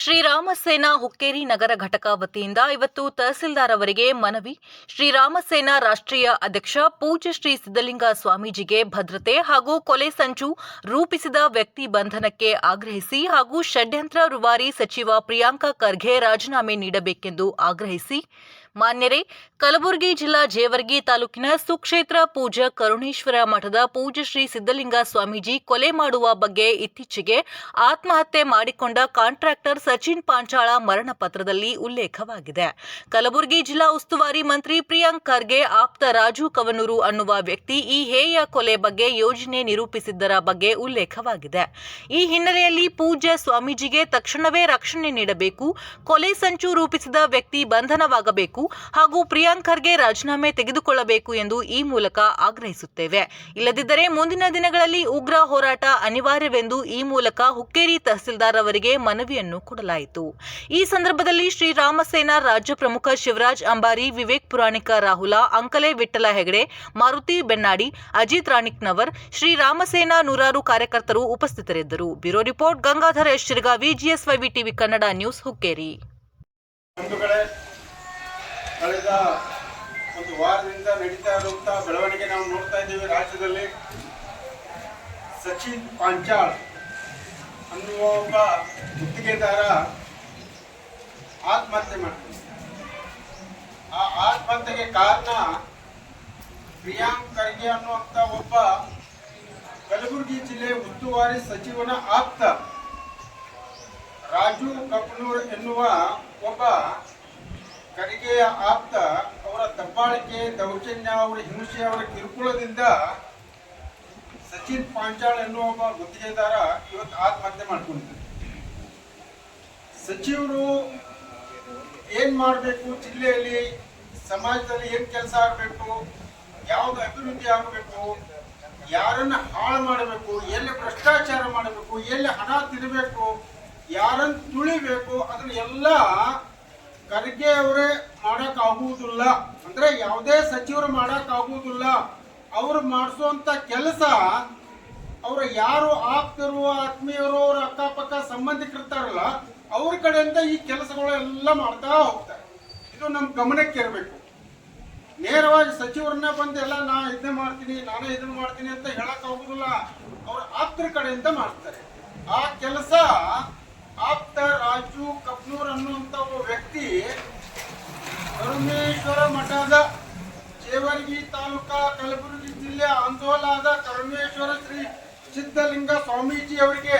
ಶ್ರೀರಾಮ ಸೇನಾ ಹುಕ್ಕೇರಿ ನಗರ ಘಟಕ ವತಿಯಿಂದ ಇವತ್ತು ತಹಸೀಲ್ದಾರ್ ಅವರಿಗೆ ಮನವಿ. ಶ್ರೀರಾಮಸೇನಾ ರಾಷ್ಟ್ರೀಯ ಅಧ್ಯಕ್ಷ ಪೂಜ್ಯ ಶ್ರೀ ಸಿದ್ದಲಿಂಗ ಸ್ವಾಮೀಜಿಗೆ ಭದ್ರತೆ ಹಾಗೂ ಕೊಲೆ ಸಂಚು ರೂಪಿಸಿದ ವ್ಯಕ್ತಿ ಬಂಧನಕ್ಕೆ ಆಗ್ರಹಿಸಿ ಹಾಗೂ ಷಡ್ಯಂತ್ರ ರುವಾರಿ ಸಚಿವ ಪ್ರಿಯಾಂಕ ಖರ್ಗೆ ರಾಜೀನಾಮೆ ನೀಡಬೇಕೆಂದು ಆಗ್ರಹಿಸಿ. ಮಾನ್ಯರೇ, ಕಲಬುರಗಿ ಜಿಲ್ಲಾ ಜೇವರ್ಗಿ ತಾಲೂಕಿನ ಸುಕ್ಷೇತ್ರ ಪೂಜ್ಯ ಕರುಣೇಶ್ವರ ಮಠದ ಪೂಜ್ಯ ಶ್ರೀ ಸಿದ್ದಲಿಂಗ ಸ್ವಾಮೀಜಿ ಕೊಲೆ ಮಾಡುವ ಬಗ್ಗೆ ಇತ್ತೀಚೆಗೆ ಆತ್ಮಹತ್ಯೆ ಮಾಡಿಕೊಂಡ ಕಾಂಟ್ರಾಕ್ಟರ್ ಸಚಿನ್ ಪಾಂಚಾಳ ಮರಣ ಪತ್ರದಲ್ಲಿ ಉಲ್ಲೇಖವಾಗಿದೆ. ಕಲಬುರಗಿ ಜಿಲ್ಲಾ ಉಸ್ತುವಾರಿ ಮಂತ್ರಿ ಪ್ರಿಯಾಂಕ್ ಖರ್ಗೆ ಆಪ್ತ ರಾಜು ಕವನೂರು ಅನ್ನುವ ವ್ಯಕ್ತಿ ಈ ಹೇಯ ಕೊಲೆ ಬಗ್ಗೆ ಯೋಜನೆ ನಿರೂಪಿಸಿದ್ದರ ಬಗ್ಗೆ ಉಲ್ಲೇಖವಾಗಿದೆ. ಈ ಹಿನ್ನೆಲೆಯಲ್ಲಿ ಪೂಜ್ಯ ಸ್ವಾಮೀಜಿಗೆ ತಕ್ಷಣವೇ ರಕ್ಷಣೆ ನೀಡಬೇಕು, ಕೊಲೆ ಸಂಚು ರೂಪಿಸಿದ ವ್ಯಕ್ತಿ ಬಂಧನವಾಗಬೇಕು ಹಾಗೂ ಪ್ರಿಯಾಂಕ್ ಖರ್ಗೆ ರಾಜೀನಾಮೆ ತೆಗೆದುಕೊಳ್ಳಬೇಕು ಎಂದು ಈ ಮೂಲಕ ಆಗ್ರಹಿಸುತ್ತೇವೆ. ಇಲ್ಲದಿದ್ದರೆ ಮುಂದಿನ ದಿನಗಳಲ್ಲಿ ಉಗ್ರ ಹೋರಾಟ ಅನಿವಾರ್ಯವೆಂದು ಈ ಮೂಲಕ ಹುಕ್ಕೇರಿ ತಹಸೀಲ್ದಾರ್ ಅವರಿಗೆ ಮನವಿಯನ್ನು ಕೊಡಲಾಯಿತು. ಈ ಸಂದರ್ಭದಲ್ಲಿ ಶ್ರೀರಾಮಸೇನಾ ರಾಜ್ಯ ಪ್ರಮುಖ ಶಿವರಾಜ್ ಅಂಬಾರಿ, ವಿವೇಕ್ ಪುರಾಣಿಕ ರಾಹುಲ, ಅಂಕಲೆ ವಿಠಲ ಹೆಗಡೆ, ಮಾರುತಿ ಬೆನ್ನಾಡಿ, ಅಜಿತ್ ರಾಣಿಕ್ನವರ್, ಶ್ರೀರಾಮಸೇನಾ ನೂರಾರು ಕಾರ್ಯಕರ್ತರು ಉಪಸ್ಥಿತರಿದ್ದರು. Bureau report Gangadhara S Shirgavi ಜಿಎಸ್ವೈವಿ TV Kannada news Hukkeri. ಕಳೆದ ಒಂದು ವಾರದಿಂದ ನಡೀತಾ ಇರುವಂತಹ ಬೆಳವಣಿಗೆ ನಾವು ನೋಡ್ತಾ ಇದ್ದೇವೆ ರಾಜ್ಯದಲ್ಲಿ. ಸಚಿನ್ ಪಾಂಚಾಳ್ ಅನ್ನುವ ಒಬ್ಬ ಗುತ್ತಿಗೆದಾರ ಆತ್ಮಹತ್ಯೆ ಮಾಡ್ತಾರೆ ಆ ಆತ್ಮಹತ್ಯೆಗೆ ಕಾರಣ ಪ್ರಿಯಾಂಕ್ ಖರ್ಗೆ ಅನ್ನುವಂಥ ಒಬ್ಬ ಕಲಬುರಗಿ ಜಿಲ್ಲೆ ಉಸ್ತುವಾರಿ ಸಚಿವನ ಆಪ್ತ. ರಾಜು ಕಪ್ನೂರ್ ಎನ್ನುವ ಒಬ್ಬ ಖರ್ಗೆಯ ಆಪ್ತ, ಅವರ ದಬ್ಬಾಳಿಕೆ, ದೌರ್ಜನ್ಯ, ಅವರ ಹಿಂಸೆ, ಅವರ ಕಿರುಕುಳದಿಂದ ಸಚಿನ್ ಪಾಂಚಾಳ್ ಎನ್ನುವ ಒಬ್ಬ ಗುತ್ತಿಗೆದಾರ ಇವತ್ತು ಆತ್ಮಹತ್ಯೆ ಮಾಡಿಕೊಂಡಿದ್ದಾರೆ ಸಚಿವರು ಏನ್ ಮಾಡಬೇಕು? ಜಿಲ್ಲೆಯಲ್ಲಿ, ಸಮಾಜದಲ್ಲಿ ಏನ್ ಕೆಲಸ ಆಗಬೇಕು? ಯಾವ್ದು ಅಭಿವೃದ್ಧಿ ಆಗಬೇಕು? ಯಾರನ್ನ ಹಾಳು ಮಾಡಬೇಕು? ಎಲ್ಲಿ ಭ್ರಷ್ಟಾಚಾರ ಮಾಡಬೇಕು? ಎಲ್ಲಿ ಹಣ ತಿನ್ನಬೇಕು ಯಾರನ್ನ ತುಳಿಬೇಕು? ಅದನ್ನ ಎಲ್ಲ ಖರ್ಗೆ ಅವರೇ ಮಾಡಕ್ ಆಗುವುದಿಲ್ಲ ಅಂದ್ರೆ ಯಾವುದೇ ಸಚಿವರು ಮಾಡಕ್ ಆಗುವುದಿಲ್ಲ ಅವ್ರು ಮಾಡಿಸುವಂತ ಕೆಲಸ ಅವ್ರ ಯಾರು ಆಪ್ತರು, ಆತ್ಮೀಯರು, ಅವ್ರ ಅಕ್ಕಪಕ್ಕ ಸಂಬಂಧಿಕರ್ತಾರಲ್ಲ ಅವ್ರ ಕಡೆಯಿಂದ ಈ ಕೆಲಸಗಳು ಎಲ್ಲ ಮಾಡ್ತಾ ಹೋಗ್ತಾರೆ. ಇದು ನಮ್ ಗಮನಕ್ಕೆ ಇರಬೇಕು ನೇರವಾಗಿ ಸಚಿವರನ್ನ ಬಂದು ಎಲ್ಲ ನಾ ಇದನ್ನೇ ಮಾಡ್ತೀನಿ, ನಾನೇ ಇದನ್ನ ಮಾಡ್ತೀನಿ ಅಂತ ಹೇಳಕ್ ಆಗುದಿಲ್ಲ ಅವ್ರ ಆಪ್ತರ ಕಡೆಯಿಂದ ಮಾಡ್ತಾರೆ. ಆ ಕೆಲಸ ಆಪ್ತ ರಾಜು ಕಪ್ನೂರ್ ಅನ್ನುವಂತ ಒಬ್ಬ ವ್ಯಕ್ತಿ ಕರುಮೇಶ್ವರ ಮಠದ ಜೇವರ್ಗಿ ತಾಲೂಕಾ ಕಲಬುರಗಿ ಜಿಲ್ಲೆ ಅಂದೋಲಾದ ಕರುಣೇಶ್ವರ ಶ್ರೀ ಸಿದ್ಧಲಿಂಗ ಸ್ವಾಮೀಜಿ ಅವರಿಗೆ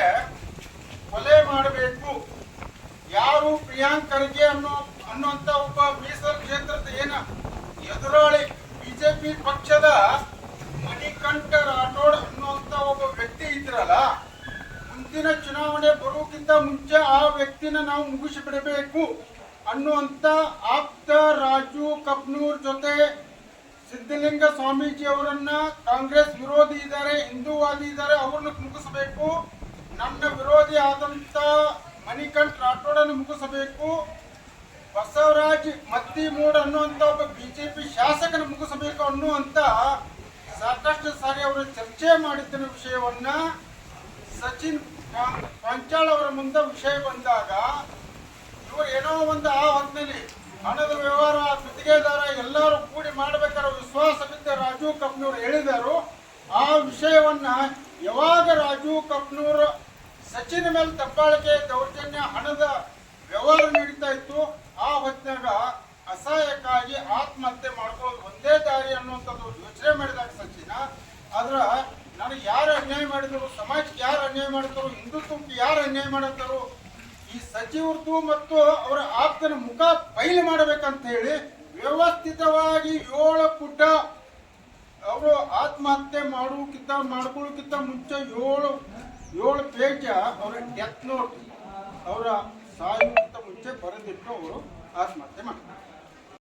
ಕೊಲೆ ಮಾಡಬೇಕು. ಯಾರು ಪ್ರಿಯಾಂಕ್ ಖರ್ಗೆ ಅನ್ನೋ, ಅನ್ನುವಂತ ಒಬ್ಬ ಮೀಸಲು ಕ್ಷೇತ್ರದ ಏನ ಎದುರಾಳಿ ಬಿಜೆಪಿ ಪಕ್ಷದ ಮಣಿಕಂಠ ರಾಠೋಡ್ ಅನ್ನುವಂತ ಒಬ್ಬ ವ್ಯಕ್ತಿ ಇದ್ರಲ್ಲ, ಮುಂದಿನ ಚುನಾವಣೆ ಬರೋಕ್ಕಿಂತ ಮುಂಚೆ ಆ ವ್ಯಕ್ತಿನ ನಾವು ಮುಗಿಸಿ ಅನ್ನುವಂತ ಆಪ್ತ ರಾಜು ಕಪ್ನೂರ್ ಜೊತೆ ಸಿದ್ಧಲಿಂಗ ಸ್ವಾಮೀಜಿ ಅವರನ್ನ ಕಾಂಗ್ರೆಸ್ ವಿರೋಧಿ ಇದ್ದಾರೆ, ಹಿಂದೂವಾದಿ ಇದ್ದಾರೆ, ಅವ್ರನ್ನ ಮುಗಿಸಬೇಕು. ನಮ್ಮ ವಿರೋಧಿ ಆದಂತ ಮಣಿಕಂಠ್ ರಾಠೋಡನ್ನು ಮುಗಿಸಬೇಕು. ಬಸವರಾಜ್ ಮತ್ತಿಮೂಡ್ ಅನ್ನುವಂಥ ಒಬ್ಬ ಬಿಜೆಪಿ ಶಾಸಕನ ಮುಗಿಸಬೇಕು ಅನ್ನುವಂಥ ಸಾಕಷ್ಟು ಸಾರಿ ಅವರು ಚರ್ಚೆ ಮಾಡಿದ್ದ ವಿಷಯವನ್ನ ಸಚಿನ್ ಪಾಂಚಾಳ್ ಅವರ ಮುಂದೆ ವಿಷಯ ಬಂದಾಗ ಏನೋ ಒಂದು ಆ ಹೊತ್ತಿನಲ್ಲಿ ಹಣದ ವ್ಯವಹಾರ ಗುತ್ತಿಗೆದಾರ ಎಲ್ಲರೂ ಕೂಡಿ ಮಾಡಬೇಕಾದ ವಿಶ್ವಾಸದಿಂದ ರಾಜು ಕಪ್ನೂರ್ ಹೇಳಿದರು. ಆ ವಿಷಯವನ್ನ ಯಾವಾಗ ರಾಜು ಕಪ್ನೂರ್ ಸಚಿನ್ ಮೇಲೆ ತಪ್ಪಾಳಿಕೆ ದೌರ್ಜನ್ಯ, ಹಣದ ವ್ಯವಹಾರ ನಡೀತಾ ಇತ್ತು, ಆ ಹೊತ್ತಿನಾಗ ಅಸಹಾಯಕ್ಕಾಗಿ ಆತ್ಮಹತ್ಯೆ ಮಾಡ್ಕೊಳ್ಳೋದು ಒಂದೇ ದಾರಿ ಅನ್ನುವಂಥದ್ದು ಯೋಚನೆ ಮಾಡಿದಾಗ ಸಚಿನ, ಆದ್ರ ನನಗೆ ಯಾರು ಅನ್ಯಾಯ ಮಾಡಿದ್ರು, ಸಮಾಜಕ್ಕೆ ಯಾರು ಅನ್ಯಾಯ ಮಾಡಿದ್ರು ಹಿಂದುತ್ವಕ್ಕೆ ಯಾರು ಅನ್ಯಾಯ ಮಾಡತ್ತಾರೋ ಈ ಸಚಿವರದು ಮತ್ತು ಅವರ ಆಪ್ತನ ಮುಖ ಬಯಲು ಮಾಡಬೇಕಂತ ಹೇಳಿ ವ್ಯವಸ್ಥಿತವಾಗಿ ಏಳು ಪುಟ ಅವರು ಆತ್ಮಹತ್ಯೆ ಮಾಡೋಕ್ಕಿಂತ ಮಾಡ್ಕೊಳ್ಳೋಕ್ಕಿಂತ ಮುಂಚೆ ಏಳು ಏಳು ಪೇಜ ಅವರ ಡೆತ್ ನೋಟ್ ಅವರ ಸಾಯುವಂತ ಮುಂಚೆ ಬರೆದಿಟ್ಟು ಅವರು ಆತ್ಮಹತ್ಯೆ ಮಾಡ್ತಾರೆ